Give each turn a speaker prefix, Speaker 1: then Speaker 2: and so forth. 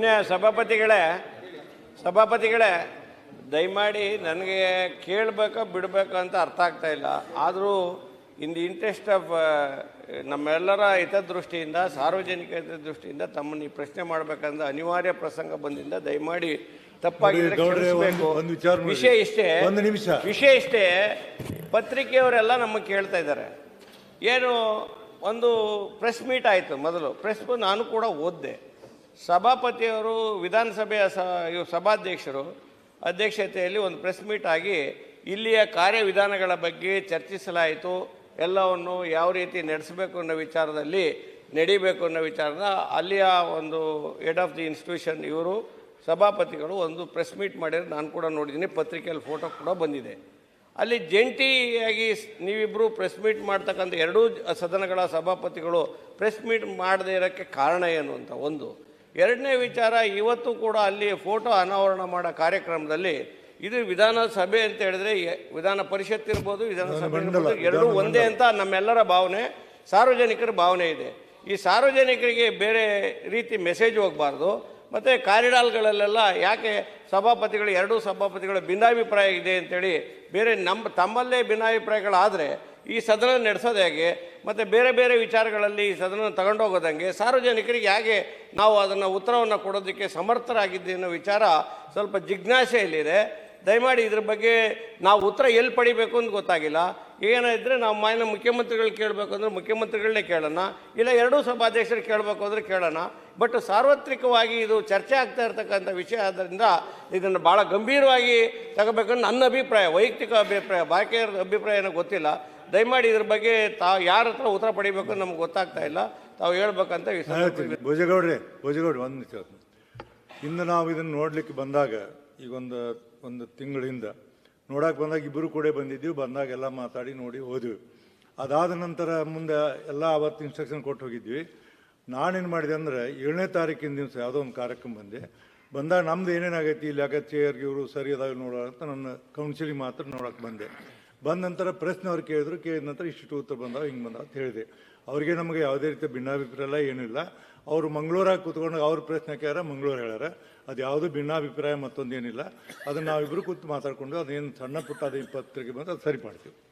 Speaker 1: ಮಾನ್ಯ ಸಭಾಪತಿಗಳೇ ಸಭಾಪತಿಗಳೇ ದಯಮಾಡಿ ನನಗೆ ಕೇಳಬೇಕೋ ಬಿಡಬೇಕು ಅಂತ ಅರ್ಥ ಆಗ್ತಾ ಇಲ್ಲ. ಆದರೂ ಇನ್ ದಿ ಇಂಟ್ರೆಸ್ಟ್ ಆಫ್ ನಮ್ಮೆಲ್ಲರ ಹಿತದೃಷ್ಟಿಯಿಂದ ಸಾರ್ವಜನಿಕ ಹಿತದೃಷ್ಟಿಯಿಂದ ತಮ್ಮನ್ನು ಈ ಪ್ರಶ್ನೆ ಮಾಡಬೇಕಂದ್ರೆ ಅನಿವಾರ್ಯ ಪ್ರಸಂಗ ಬಂದಿಂದ ದಯಮಾಡಿ
Speaker 2: ವಿಚಾರ
Speaker 1: ವಿಷಯ ಇಷ್ಟೇ.
Speaker 2: ಒಂದು ನಿಮಿಷ.
Speaker 1: ವಿಷಯ ಇಷ್ಟೇ ಪತ್ರಿಕೆಯವರೆಲ್ಲ ನಮಗೆ ಕೇಳ್ತಾ ಇದ್ದಾರೆ. ಏನು ಒಂದು ಪ್ರೆಸ್ ಮೀಟ್ ಆಯಿತು ಮೊದಲು. ಪ್ರೆಸ್ ನಾನು ಕೂಡ ಓದಿದೆ. ಸಭಾಪತಿಯವರು, ವಿಧಾನಸಭೆಯ ಸ, ಇವರು ಸಭಾಧ್ಯಕ್ಷರು ಅಧ್ಯಕ್ಷತೆಯಲ್ಲಿ ಒಂದು ಪ್ರೆಸ್ ಮೀಟ್ ಆಗಿ ಇಲ್ಲಿಯ ಕಾರ್ಯವಿಧಾನಗಳ ಬಗ್ಗೆ ಚರ್ಚಿಸಲಾಯಿತು. ಎಲ್ಲವನ್ನು ಯಾವ ರೀತಿ ನಡೆಸಬೇಕು ಅನ್ನೋ ವಿಚಾರದಲ್ಲಿ, ನಡಿಬೇಕು ಅನ್ನೋ ವಿಚಾರದ ಅಲ್ಲಿಯ ಒಂದು ಹೆಡ್ ಆಫ್ ದಿ ಇನ್ಸ್ಟಿಟ್ಯೂಷನ್ ಇವರು, ಸಭಾಪತಿಗಳು ಒಂದು ಪ್ರೆಸ್ ಮೀಟ್ ಮಾಡಿದ್ರೆ ನಾನು ಕೂಡ ನೋಡಿದ್ದೀನಿ, ಪತ್ರಿಕೆಯಲ್ಲಿ ಫೋಟೋ ಕೂಡ ಬಂದಿದೆ. ಅಲ್ಲಿ ಜಂಟಿಯಾಗಿ ನೀವಿಬ್ಬರು ಪ್ರೆಸ್ ಮೀಟ್ ಮಾಡ್ತಕ್ಕಂಥ ಎರಡೂ ಸದನಗಳ ಸಭಾಪತಿಗಳು ಪ್ರೆಸ್ ಮೀಟ್ ಮಾಡದೇ ಇರೋಕ್ಕೆ ಕಾರಣ ಏನು ಅಂತ ಒಂದು. ಎರಡನೇ ವಿಚಾರ ಇವತ್ತು ಕೂಡ ಅಲ್ಲಿ ಫೋಟೋ ಅನಾವರಣ ಮಾಡೋ ಕಾರ್ಯಕ್ರಮದಲ್ಲಿ ಇದು ವಿಧಾನಸಭೆ ಅಂತ ಹೇಳಿದ್ರೆ ವಿಧಾನ ಪರಿಷತ್ ಇರ್ಬೋದು ವಿಧಾನಸಭೆ ಇರ್ಬೋದು, ಎರಡೂ ಒಂದೇ ಅಂತ ನಮ್ಮೆಲ್ಲರ ಭಾವನೆ ಸಾರ್ವಜನಿಕರ ಭಾವನೆ ಇದೆ. ಈ ಸಾರ್ವಜನಿಕರಿಗೆ ಬೇರೆ ರೀತಿ ಮೆಸೇಜ್ ಹೋಗಬಾರ್ದು. ಮತ್ತು ಕಾರಿಡಾಲ್ಗಳಲ್ಲೆಲ್ಲ ಯಾಕೆ ಸಭಾಪತಿಗಳು ಎರಡೂ ಸಭಾಪತಿಗಳ ಭಿನ್ನಾಭಿಪ್ರಾಯ ಇದೆ ಅಂತೇಳಿ ಬೇರೆ ನಮ್ಮ ತಮ್ಮಲ್ಲೇ ಭಿನ್ನಾಭಿಪ್ರಾಯಗಳಾದರೆ ಈ ಸದನ ನಡೆಸೋದು ಹೇಗೆ? ಮತ್ತು ಬೇರೆ ಬೇರೆ ವಿಚಾರಗಳಲ್ಲಿ ಈ ಸದನ ತಗೊಂಡೋಗೋದಂಗೆ ಸಾರ್ವಜನಿಕರಿಗೆ ಹೇಗೆ ನಾವು ಅದನ್ನು ಉತ್ತರವನ್ನು ಕೊಡೋದಕ್ಕೆ ಸಮರ್ಥರಾಗಿದ್ದೆ ಅನ್ನೋ ವಿಚಾರ ಸ್ವಲ್ಪ ಜಿಜ್ಞಾಸೆಯಲ್ಲಿದೆ. ದಯಮಾಡಿ ಇದ್ರ ಬಗ್ಗೆ ನಾವು ಉತ್ತರ ಎಲ್ಲಿ ಪಡಿಬೇಕು ಅಂತ ಗೊತ್ತಾಗಿಲ್ಲ. ಏನಾದರೆ ನಾವು ಮಾನ್ಯ ಮುಖ್ಯಮಂತ್ರಿಗಳು ಕೇಳಬೇಕು ಅಂದರೆ ಮುಖ್ಯಮಂತ್ರಿಗಳನ್ನೇ ಕೇಳೋಣ, ಇಲ್ಲ ಎರಡೂ ಸಭಾಧ್ಯಕ್ಷರು ಕೇಳಬೇಕು ಅಂದರೆ ಕೇಳೋಣ. ಬಟ್ ಸಾರ್ವತ್ರಿಕವಾಗಿ ಇದು ಚರ್ಚೆ ಆಗ್ತಾ ಇರ್ತಕ್ಕಂಥ ವಿಷಯ ಆದ್ದರಿಂದ ಇದನ್ನು ಭಾಳ ಗಂಭೀರವಾಗಿ ತಗೋಬೇಕಂದ್ರೆ ನನ್ನ ಅಭಿಪ್ರಾಯ, ವೈಯಕ್ತಿಕ ಅಭಿಪ್ರಾಯ ಬಾಕಿಯವ್ರ ಅಭಿಪ್ರಾಯ ಏನೋ ಗೊತ್ತಿಲ್ಲ. ದಯಮಾಡಿ ಇದ್ರ ಬಗ್ಗೆ ತಾವು ಯಾರ ಹತ್ರ ಉತ್ತರ ಪಡಿಬೇಕು ನಮ್ಗೆ ಗೊತ್ತಾಗ್ತಾ ಇಲ್ಲ. ತಾವು ಹೇಳ್ಬೇಕಂತ ಈ
Speaker 2: ಭೋಜಗೌಡ್ರೆ ಭೋಜಗೌಡ್ರೆ, ಒಂದು ನಿಮಿಷ ಇಂದು ನಾವು ಇದನ್ನು ನೋಡಲಿಕ್ಕೆ ಬಂದಾಗ, ಈಗ ಒಂದು ಒಂದು ತಿಂಗಳಿಂದ ನೋಡಕ್ಕೆ ಬಂದಾಗ ಇಬ್ಬರು ಕೂಡ ಬಂದಿದ್ದೀವಿ, ಬಂದಾಗ ಎಲ್ಲ ಮಾತಾಡಿ ನೋಡಿ ಹೋದ್ವಿ. ಅದಾದ ನಂತರ ಮುಂದೆ ಎಲ್ಲ ಅವತ್ತು ಇನ್ಸ್ಟ್ರಕ್ಷನ್ ಕೊಟ್ಟು ಹೋಗಿದ್ವಿ. ನಾನೇನು ಮಾಡಿದೆ ಅಂದರೆ, ಏಳನೇ ತಾರೀಕಿನ ದಿವಸ ಯಾವುದೋ ಒಂದು ಕಾರ್ಯಕ್ರಮ ಬಂದೆ. ಬಂದಾಗ ನಮ್ದು ಏನೇನಾಗೈತಿ, ಇಲ್ಲಿ ಯಾಕೆ ಚೇರ್ಗೆ ಇವರು ಸರಿ ಅದಾವ ನೋಡೋ ಅಂತ ನನ್ನ ಕೌನ್ಸಿಲಿಂಗ್ ಮಾತ್ರ ನೋಡೋಕೆ ಬಂದೆ. ಬಂದ ನಂತರ ಪ್ರಶ್ನೆವ್ರು ಕೇಳಿದ್ರು, ಕೇಳಿದ ನಂತರ ಇಷ್ಟು ಉತ್ತರ ಬಂದಾವ, ಹಿಂಗೆ ಬಂದ ಅಂತ ಹೇಳಿದೆ. ಅವ್ರಿಗೆ ನಮಗೆ ಯಾವುದೇ ರೀತಿ ಭಿನ್ನಾಭಿಪ್ರಾಯ ಇಲ್ಲ. ಏನಿಲ್ಲ ಅವರು ಮಂಗಳೂರಾಗ ಕೂತ್ಕೊಂಡು ಅವ್ರ ಪ್ರಶ್ನೆ ಕೇಳ್ಯಾರ, ಮಂಗಳೂರು ಹೇಳ್ಯಾರ. ಅದು ಯಾವುದೂ ಭಿನ್ನಾಭಿಪ್ರಾಯ ಮತ್ತೊಂದೇನಿಲ್ಲ ಅದನ್ನು ನಾವಿಬ್ಬರು ಕೂತು ಮಾತಾಡ್ಕೊಂಡು ಅದೇನು ಸಣ್ಣ ಪುಟ್ಟ ಅದು ಪತ್ರಿಕೆ ಬಂದು ಅದು ಸರಿಪಡ್ತೀವಿ.